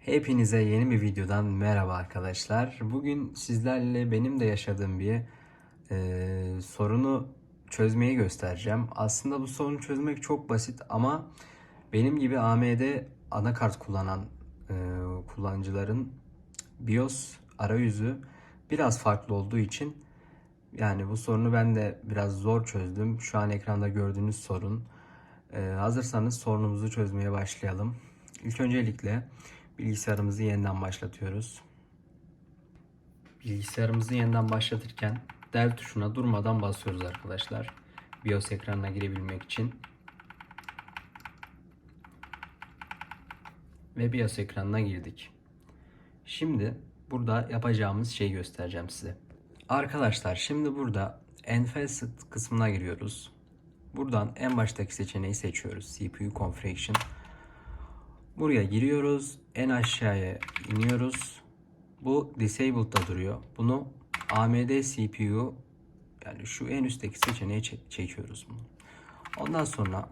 Hepinize yeni bir videodan merhaba arkadaşlar. Bugün sizlerle benim de yaşadığım bir e, sorunu çözmeyi göstereceğim. Aslında bu sorunu çözmek çok basit ama benim gibi AMD anakart kullanan e, kullanıcıların BIOS arayüzü biraz farklı olduğu için yani bu sorunu ben de biraz zor çözdüm. Şu an ekranda gördüğünüz sorun. E, hazırsanız sorunumuzu çözmeye başlayalım. İlk öncelikle bilgisayarımızı yeniden başlatıyoruz. Bilgisayarımızı yeniden başlatırken del tuşuna durmadan basıyoruz arkadaşlar. BIOS ekranına girebilmek için. Ve BIOS ekranına girdik. Şimdi burada yapacağımız şeyi göstereceğim size. Arkadaşlar şimdi burada Enhanced kısmına giriyoruz. Buradan en baştaki seçeneği seçiyoruz. CPU Configuration. Buraya giriyoruz. En aşağıya iniyoruz. Bu Disabled'da duruyor. Bunu AMD CPU yani şu en üstteki seçeneği çek- çekiyoruz bunu. Ondan sonra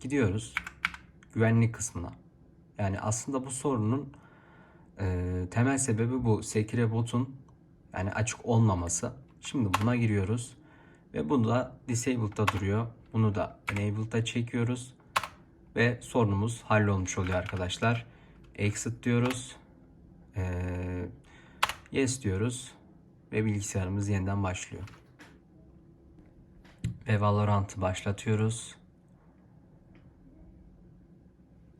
gidiyoruz güvenlik kısmına. Yani aslında bu sorunun e, temel sebebi bu Sekire botun yani açık olmaması. Şimdi buna giriyoruz ve bunu da disabled'da duruyor. Bunu da enabled'da çekiyoruz ve sorunumuz hallolmuş oluyor arkadaşlar. Exit diyoruz. Ee, yes diyoruz ve bilgisayarımız yeniden başlıyor. Ve Valorant'ı başlatıyoruz.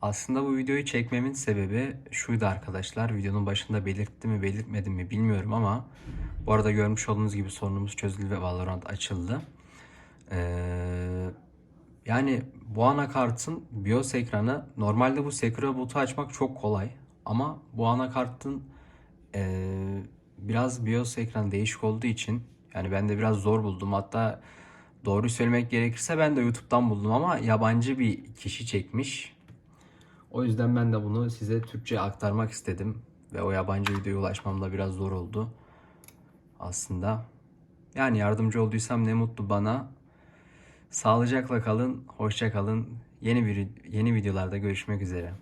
Aslında bu videoyu çekmemin sebebi şuydu arkadaşlar. Videonun başında belirtti mi belirtmedim mi bilmiyorum ama bu arada görmüş olduğunuz gibi sorunumuz çözüldü ve Valorant açıldı. Ee, yani bu anakartın BIOS ekranı normalde bu Sekiro boot'u açmak çok kolay ama bu anakartın eee, biraz BIOS ekranı değişik olduğu için yani ben de biraz zor buldum. Hatta doğru söylemek gerekirse ben de YouTube'dan buldum ama yabancı bir kişi çekmiş. O yüzden ben de bunu size Türkçe aktarmak istedim ve o yabancı videoya ulaşmam da biraz zor oldu aslında. Yani yardımcı olduysam ne mutlu bana. Sağlıcakla kalın, hoşça kalın. Yeni bir yeni videolarda görüşmek üzere.